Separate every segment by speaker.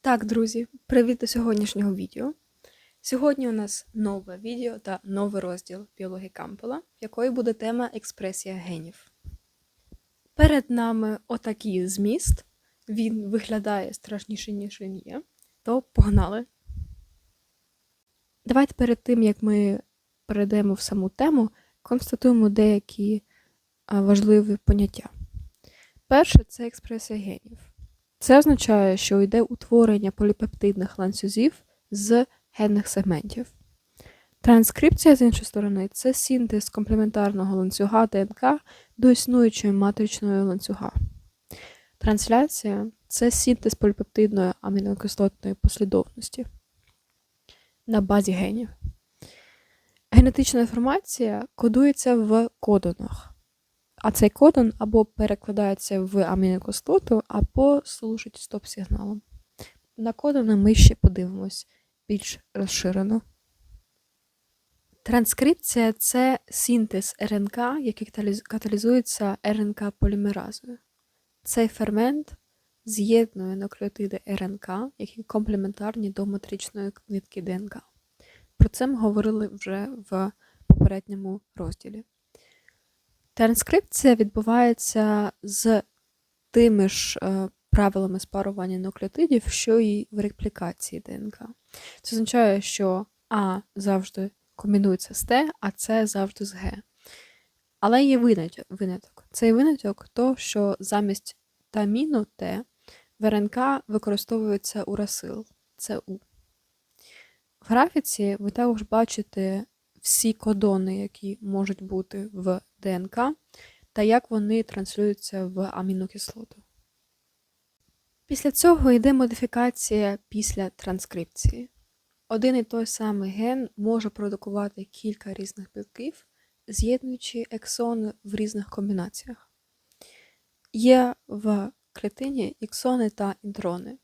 Speaker 1: Так, друзі, привіт до сьогоднішнього відео. Сьогодні у нас нове відео та новий розділ біології Кампела, якою буде тема експресія генів. Перед нами отакий зміст. Він виглядає страшніше, ніж він є. То погнали. Давайте перед тим, як ми перейдемо в саму тему, констатуємо деякі важливі поняття. Перше це експресія генів. Це означає, що йде утворення поліпептидних ланцюзів з генних сегментів. Транскрипція, з іншої сторони, це синтез комплементарного ланцюга ДНК до існуючої матричної ланцюга. Трансляція це синтез поліпептидної амінокислотної послідовності на базі генів. Генетична інформація кодується в кодонах. А цей кодон або перекладається в амінокислоту, або служить стоп-сигналом. На кодони ми ще подивимось більш розширено. Транскрипція це синтез РНК, який каталізується РНК-полімеразою. Цей фермент з'єднує нуклеотиди РНК, які комплементарні до матричної клітки ДНК. Про це ми говорили вже в попередньому розділі. Транскрипція відбувається з тими ж е, правилами спарування нуклеотидів, що і в реплікації ДНК. Це означає, що А завжди комбінується з Т, а С завжди з Г. Але є виняток. Цей виняток то, що замість таміну Т в РНК використовується урасил це У. В графіці ви також бачите всі кодони, які можуть бути в ДНК, та як вони транслюються в амінокислоту. Після цього йде модифікація після транскрипції. Один і той самий ген може продукувати кілька різних білків, з'єднуючи ексони в різних комбінаціях. Є в клітині іксони та інтрони.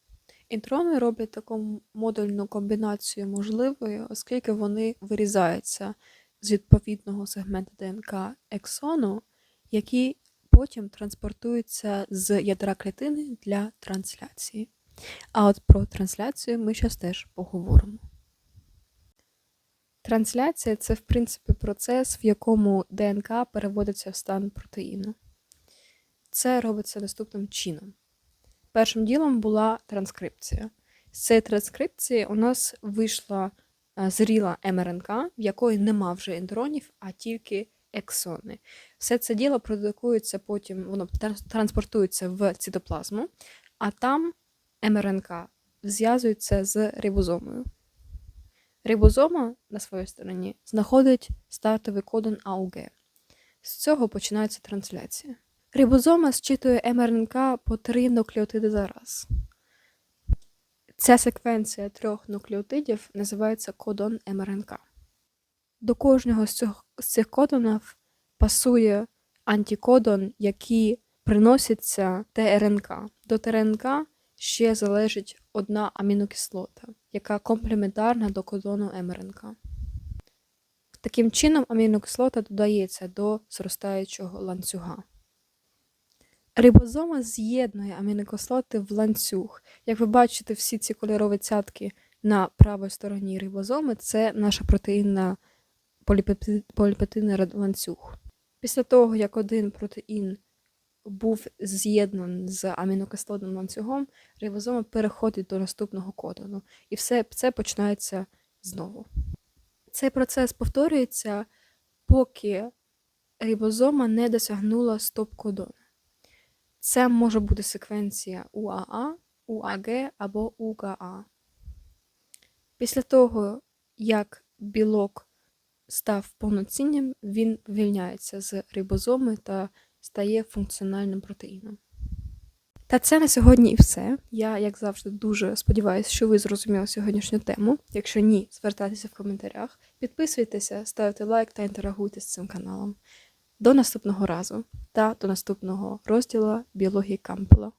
Speaker 1: Інтрони роблять таку модульну комбінацію можливою, оскільки вони вирізаються з відповідного сегменту ДНК ексону, який потім транспортується з ядра клітини для трансляції. А от про трансляцію ми зараз теж поговоримо. Трансляція це, в принципі, процес, в якому ДНК переводиться в стан протеїну. Це робиться наступним чином. Першим ділом була транскрипція. З цієї транскрипції у нас вийшла зріла МРНК, в якої нема вже ендронів, а тільки ексони. Все це діло продукується потім, воно транспортується в цитоплазму, а там МРНК зв'язується з рибозомою. Рибозома на своїй стороні знаходить стартовий кодон АУГ. З цього починається трансляція. Рибозома зчитує МРНК по три нуклеотиди за раз. Ця секвенція трьох нуклеотидів називається кодон МРНК. До кожного з цих, з цих кодонів пасує антикодон, який приноситься ТРНК. До ТРНК ще залежить одна амінокислота, яка комплементарна до кодону МРНК. Таким чином, амінокислота додається до зростаючого ланцюга. Рибозома з'єднує амінокислоти в ланцюг. Як ви бачите, всі ці кольорові цятки на правій стороні рибозоми це наша протеїнна поліпептидний ланцюг. Після того, як один протеїн був з'єднаний з амінокислотним ланцюгом, рибозома переходить до наступного кодону. І все це починається знову. Цей процес повторюється, поки рибозома не досягнула стоп-кодону. Це може бути секвенція УАА, УАГ або УКА. Після того, як білок став повноцінним, він вивільняється з рибозоми та стає функціональним протеїном. Та це на сьогодні і все. Я, як завжди, дуже сподіваюся, що ви зрозуміли сьогоднішню тему. Якщо ні, звертайтеся в коментарях, підписуйтеся, ставте лайк та інтерагуйте з цим каналом. До наступного разу та до наступного розділу біології Кампела.